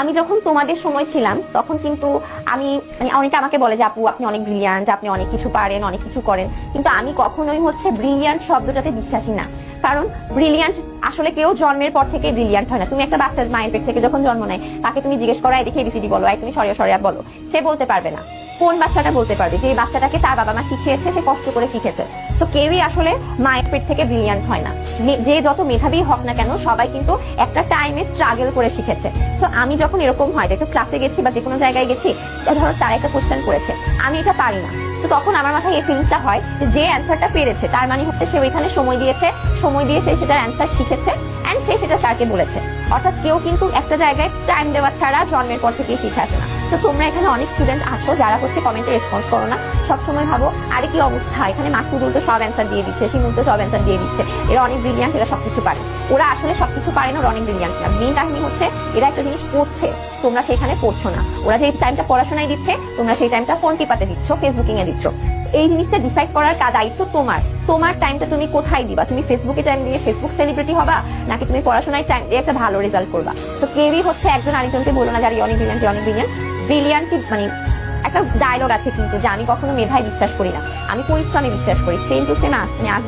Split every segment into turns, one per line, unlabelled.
আমি যখন তোমাদের সময় ছিলাম, তখন কিন্তু আমি মানে অনেকে আমাকে বলে যে, আপু, আপনি অনেক ব্রিলিয়ান্ট আপনি অনেক কিছু পারেন, অনেক কিছু করেন। কিন্তু আমি কখনোই হচ্ছে ব্রিলিয়ান্ট শব্দটাতে বিশ্বাসী না। কারণ ব্রিলিয়ান্ট আসলে কেউ জন্মের পর থেকে ব্রিলিয়ান্ট হয় না। তুমি একটা বাচ্চা মায়ের পেট থেকে যখন জন্ম নেয়, তাকে তুমি জিজ্ঞেস করো দেখে এবিসিডি বলো তুমি সরিয়া সরিয়া বলো। সে বলতে পারবে না। কোন বাচ্চাটা বলতে পারবে? যে বাচ্চাটাকে তার বাবা মা শিখিয়েছে, সে কষ্ট করে শিখেছে। তো কেউই আসলে মায়ের পেট থেকে ব্রিলিয়ান্ট হয় না। যে যত মেধাবী হোক না কেন, সবাই কিন্তু একটা টাইমে স্ট্রাগল করে শিখেছে। তো আমি যখন এরকম হয় একটু ক্লাসে গেছি বা যে কোনো জায়গায় গেছি ধরো তারা একটা কোশ্চেন করেছে, আমি এটা পারি না। তো তখন আমার মাথায় এই ফিলিংসটা হয় যে অ্যান্সারটা পেরেছে, তার মানে হচ্ছে সে ওইখানে সময় দিয়েছে, সময় দিয়ে সে সেটার অ্যান্সার শিখেছে অ্যান্ড সে সেটা স্যারকে বলেছে। অর্থাৎ কেউ কিন্তু একটা জায়গায় টাইম দেওয়া ছাড়া জন্মের পর থেকেই শিখে আসে না। তো তোমরা এখানে অনেক স্টুডেন্ট আছো, যারা হচ্ছে কমেন্টে রেসপন্স করো না। সবসময় ভাবো, আরে কি অবস্থা? এখানে মাসুদুল তো সব অ্যান্সার দিয়ে দিচ্ছে শিমুল তো সব অ্যান্সার দিয়ে দিচ্ছে। এরা অনেক ব্রিলিয়ান্ট এরা সবকিছু পারে। ওরা আসলে সবকিছু পারে না, ওরা অনেক ব্রিলিয়ান্ট না। মেন কাহিনী হচ্ছে, এরা একটা জিনিস পড়ছে তোমরা সেখানে পড়ছো না। ওরা যে টাইমটা পড়াশোনায় দিচ্ছে, তোমরা সেই টাইমটা ফোন টিপাতে দিচ্ছ ফেসবুকিং এ দিচ্ছ। এই জিনিসটা ডিসাইড করার দায়িত্ব তোমার। তোমার টাইমটা তুমি কোথায় দিবা? তুমি ফেসবুকে টাইম দিয়ে ফেসবুক সেলিব্রিটি হবা, নাকি তুমি পড়াশোনায় টাইম দিয়ে একটা ভালো রেজাল্ট করবা? তো কেউই হচ্ছে একজন আরেকজনকে বলো না যারা অনেক ব্রিলিয়ান্ট অনেক ব্রিলিয়ান্ট ব্রিলিয়ান্ট মানে একটা ডায়লগ আছে কিন্তু যে আমি কখনো মেধায় বিশ্বাস করি না। আমি পরিশ্রমে বিশ্বাস করি। সেম টু সেম মানে আস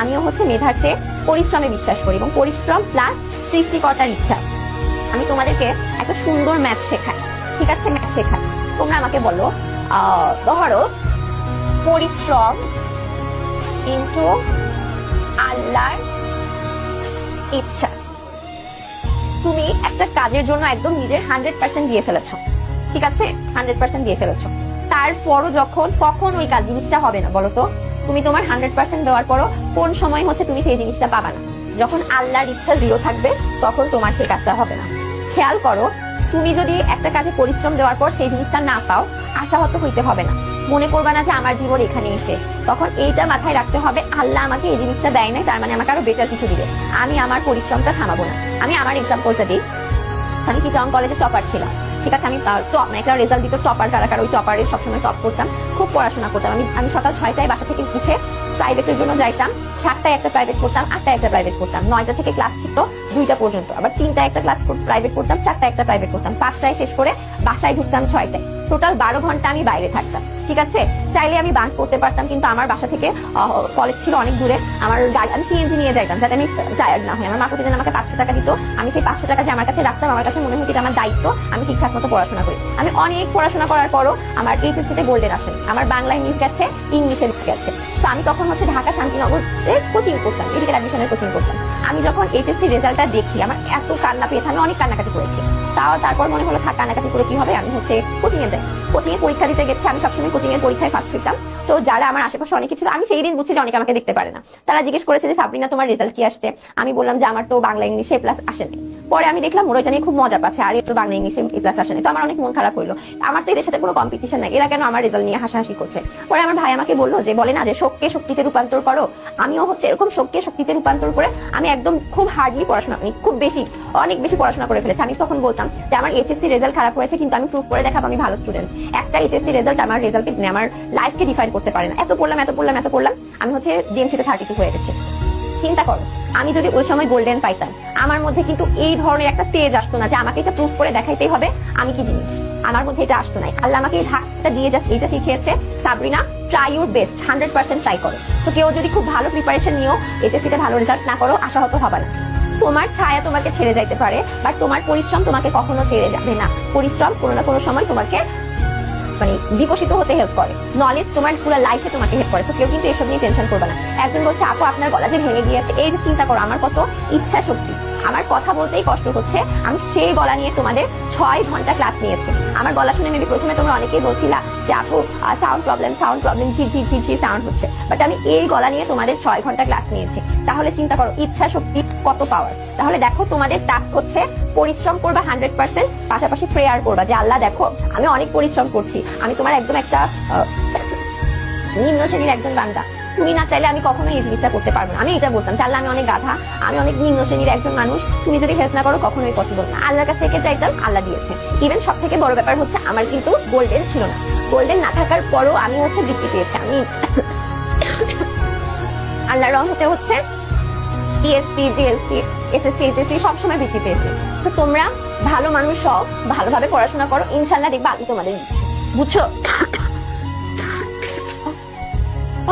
আমিও হচ্ছে মেধার চেয়ে পরিশ্রমে বিশ্বাস করি এবং পরিশ্রম প্লাস সৃষ্টিকর্তার ইচ্ছা। আমি তোমাদেরকে একটা সুন্দর ম্যাথ শেখাই। ঠিক আছে? ম্যাথ শেখাই। তোমরা আমাকে বলো ধরো পরিশ্রম কিন্তু আল্লাহর ইচ্ছা। তুমি একটা কাজের জন্য একদম নিজের হান্ড্রেড পার্সেন্ট দিয়ে ফেলেছো। ঠিক আছে? হান্ড্রেড পার্সেন্ট দিয়ে ফেলেছো। তারপরও যখন কখন ওই কাজ জিনিসটা হবে না, বলতো? তুমি তোমার হান্ড্রেড পার্সেন্ট দেওয়ার পরও কোন সময় হচ্ছে তুমি সেই জিনিসটা পাবা না। যখন আল্লাহর ইচ্ছা জিরো থাকবে, তখন তোমার সেই কাজটা হবে না। খেয়াল করো, তুমি যদি একটা কাজে পরিশ্রম দেওয়ার পর সেই জিনিসটা না পাও, আশাহত হইতে হবে না। মনে করবা না যে আমার জীবন এখানে এসে তখন এইটা মাথায় রাখতে হবে, আল্লাহ আমাকে এই জিনিসটা দেয় নাই, তার মানে আমাকে আরও বেটার কিছু দিবে। আমি আমার পরিশ্রমটা থামাবো না। আমি আমার এক্সাম্পলটা দিই। আমি চিটং কলেজে টপার ছিলাম। ঠিক আছে, আমি টপ মানে একটা রেজাল্ট দিত টপার কারা কারা ওই টপারে সবসময় টপ করতাম, খুব পড়াশোনা করতাম। আমি আমি সকাল ছয়টায় বাসা থেকে উঠে প্রাইভেটের জন্য যাইতাম, সাতটায় একটা প্রাইভেট করতাম আটটায় একটা প্রাইভেট করতাম নয়টা থেকে ক্লাস ছিল দুইটা পর্যন্ত, আবার তিনটায় একটা ক্লাস প্রাইভেট করতাম চারটায় একটা প্রাইভেট করতাম পাঁচটায় শেষ করে বাসায় ঢুকতাম ছয়টায়। টোটাল বারো ঘণ্টা আমি বাইরে থাকতাম। ঠিক আছে? চাইলে আমি বাঙ্ক করতে পারতাম, কিন্তু আমার বাসা থেকে কলেজ ছিল অনেক দূরে। আমার গাড়ি, আমি সিএনজি নিয়ে যাইতাম, যাতে আমি টায়ার্ড না হই। আমার মা প্রতিদিন আমাকে পাঁচশো টাকা দিত। আমি সেই পাঁচশো টাকা যে আমার কাছে রাখতাম, আমার কাছে মনে এটা আমার দায়িত্ব। আমি ঠিকঠাক মতো পড়াশোনা করি। আমি অনেক পড়াশোনা করার পরও আমার এইচএসসি তে গোল্ডেন আসেনি। আমার বাংলা ইংলিশ গেছে ইংলিশে গেছে। তো আমি তখন হচ্ছে ঢাকা শান্তিনগরে কোচিং করতাম মেডিকেল অ্যাডমিশনের কোচিং করতাম। আমি যখন এইচএসসি রেজাল্টটা দেখি, আমার এত কান্না পেয়েছে, আমি অনেক কান্নাকাটি করেছি। তাও তারপর মনে হলো, থাক, কান্নাকাটি করে কি হবে? আমি হচ্ছে কোচিংয়ে যাই। কোচিং এ পরীক্ষা দিতে গেছি, আমি সবসময় কোচিং এর পরীক্ষায় ফার্স্ট হইতাম তো যারা আমার আশেপাশে অনেকে ছিল, আমি সেই দিন বুঝছি যে অনেকে আমাকে দেখতে পারে না। তারা জিজ্ঞেস করেছে যে, সাবরিনা, তোমার রেজাল্ট কি আসছে? আমি বললাম যে, আমার তো বাংলা, ইংলিশে প্লাস আসেনি। পরে আমি দেখলাম ওরা এটা নিয়ে খুব মজা পাচ্ছে, আর, তো বাংলা, ইংলিশে এ প্লাস আসেনি। তো আমার অনেক মন খারাপ হইল। আমার তো এদের সাথে কোনো কম্পিটিশন নাই, এরা কেন আমার রেজাল্ট নিয়ে হাসাহাসি করছে? পরে আমার ভাই আমাকে বলল যে, বলে না যে, শোককে শক্তিতে রূপান্তর করো। আমিও হচ্ছে এরকম শোককে শক্তিতে রূপান্তর করে আমি একদম খুব হার্ডলি পড়াশোনা করি, খুব বেশি, অনেক বেশি পড়াশোনা করে ফেলেছি। আমি তখন বলতাম যে, আমার এইচএসসি রেজাল্ট খারাপ হয়েছে, কিন্তু আমি প্রুভ করে দেখাবো, আমি ভালো স্টুডেন্ট একটা এইচএসসি রেজাল্ট আমার রেজাল্টকে আমার লাইফকে ডিফাইন করতে পারে না। এত পড়লাম এত পড়লাম এত পড়লাম। আমি হচ্ছে ডিএনসিতে থার্টি টু হয়ে গেছে। চিন্তা করো, আমি যদি ওই সময় গোল্ডেন পাইতাম, আমার মধ্যে কিন্তু এই ধরনের একটা তেজ আসতো না যে আমাকে এটা প্রুফ করে দেখাইতেই হবে, আমি কি জিনিস? আমার মধ্যে এটা আসতো নাই। আল্লাহ আমাকে এই ধাকটা দিয়ে জাস্ট এইটা শিখিয়েছে, Sabrina try your best hundred percent try করো। তো কেউ যদি খুব ভালো প্রিপারেশন নিও এইচএসসিতে ভালো রেজাল্ট না করো, আশাহত হবে না। তোমার ছায়া তোমাকে ছেড়ে যাইতে পারে বাট তোমার পরিশ্রম তোমাকে কখনো ছেড়ে যাবে না। পরিশ্রম কোনো না কোনো সময় তোমাকে মানে বিকশিত হতে হেল্প করে। নলেজ তোমার পুরো লাইফে তোমাকে হেল্প করে। তো কেউ কিন্তু এসব নিয়ে টেনশন করবে না। একজন বলছে, আপু, আপনার গলা যে ভেঙে গিয়েছে, এই যে চিন্তা করো, আমার কত ইচ্ছা শক্তি। আমার কথা বলতেই কষ্ট হচ্ছে। আমি সেই গলা নিয়ে তোমাদের ছয় ঘণ্টা ক্লাস নিয়েছি। আমার গলা শুনে মেবি প্রথমে তোমরা অনেকেই বলছিলা যে, আপু সাউন্ড প্রবলেম সাউন্ড প্রবলেম ঝির ঝির ঝির ঝির সাউন্ড হচ্ছে। বাট আমি এই গলা নিয়ে তোমাদের ছয় ঘণ্টা ক্লাস নিয়েছি। তাহলে চিন্তা করো, ইচ্ছা শক্তি কত পাওয়ার তাহলে দেখো, তোমাদের টাস্ক হচ্ছে পরিশ্রম করবা হান্ড্রেড পার্সেন্ট পাশাপাশি প্রেয়ার করবা যে, আল্লাহ, দেখো, আমি অনেক পরিশ্রম করছি। আমি তোমার একদম একটা নিম্ন শ্রেণির একজন বান্দা। তুমি না চাইলে আমি কখনোই এই জিনিসটা করতে পারব না। আমি এটা বলতাম চাইলে আমি অনেক গাধা, আমি অনেক নিম্ন শ্রেণির একজন মানুষ। তুমি যদি হেল্প না করো, কখনোই পসিবল না। আল্লাহর কাছ থেকে চাইতাম আল্লাহ দিয়েছে। ইভেন সব থেকে বড় ব্যাপার হচ্ছে, আমার কিন্তু গোল্ডেন ছিল না। গোল্ডেন না থাকার পরও আমি হচ্ছে বৃত্তি পেয়েছি। আমি আল্লাহর রহমতে হচ্ছে পিএসসি জিএলসি এসএসসি এইচএসসি সবসময় বৃত্তি পেয়েছি। তো তোমরা ভালো মানুষ সব ভালোভাবে পড়াশোনা করো। ইনশাল্লাহ দেখবা আমি তোমাদের বুঝছ?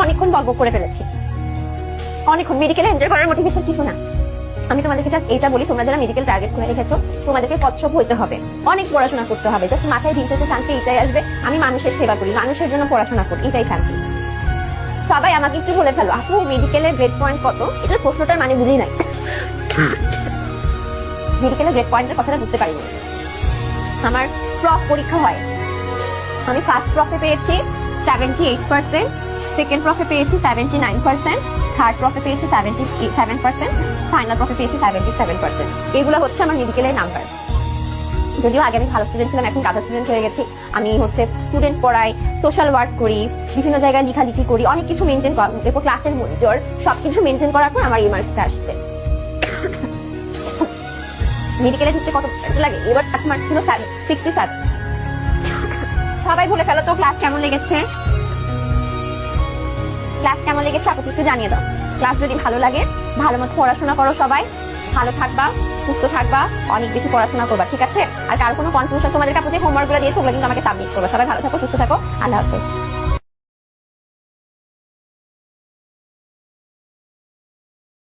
অনেকক্ষণ বকবক করে ফেলেছি। অনেকক্ষণ মেডিকেলে এনজয় করার মোটিভেশন কিছু না। আমি তোমাদেরকে জাস্ট এইটা বলি, তোমরা যারা মেডিকেল টার্গেট করে রেখেছো, তোমাদেরকে কচ্ছপ হইতে হবে। অনেক পড়াশোনা করতে হবে জাস্ট মাথায় দিন থেকে শান্তি এটাই আসবে। আমি মানুষের সেবা করি, মানুষের জন্য পড়াশোনা করি এটাই শান্তি। সবাই আমাকে একটু বলে ফেলো, আপু মেডিকেলের গ্রেড পয়েন্ট কত? এটার প্রশ্নটার মানে বুঝি নাই। মেডিকেলের গ্রেড পয়েন্টের কথাটা বুঝতে পারিনি। আমার প্রফ পরীক্ষা হয়। আমি ফার্স্ট প্রফে পেয়েছি seventy eight percent second prof পেয়েছি seventy nine percent third prof পেয়েছি seventy seven percent final prof পেয়েছি সেভেন্টি সেভেন পার্সেন্ট এগুলো হচ্ছে আমার মেডিকেলের নাম্বার যদিও আগে আমি ভালো স্টুডেন্ট ছিলাম, এখন গাধা স্টুডেন্ট হয়ে গেছি। আমি হচ্ছে স্টুডেন্ট পড়াই সোশ্যাল ওয়ার্ক করি, বিভিন্ন জায়গায় লেখালেখি করি, অনেক কিছু মেনটেন এরপর ক্লাসের মনিটর সবকিছু মেনটেন করার পর আমার এই মার্কসটা আসছে। মেডিকেলে ঢুকতে কত লাগে? এবার মার্ক ছিল সিক্সটি সেভেন সবাই বলে ফেলো তো ক্লাস কেমন লেগেছে? ক্লাস কেমন লেগেছে আপনাকে একটু জানিয়ে দাও। ক্লাস যদি ভালো লাগে, ভালো মতো পড়াশোনা করো সবাই। ভালো থাকবা, সুস্থ থাকবা, অনেক বেশি পড়াশোনা করবা, ঠিক আছে? আর কারও কোনো কনফিউশন তোমাদের কাছে হোমওয়ার্কগুলো গুলো দিয়েছে, ওগুলো কিন্তু আমাকে সাবমিট করবে। সবাই ভালো থাকো, সুস্থ থাকো। আল্লাহ হাফেজ।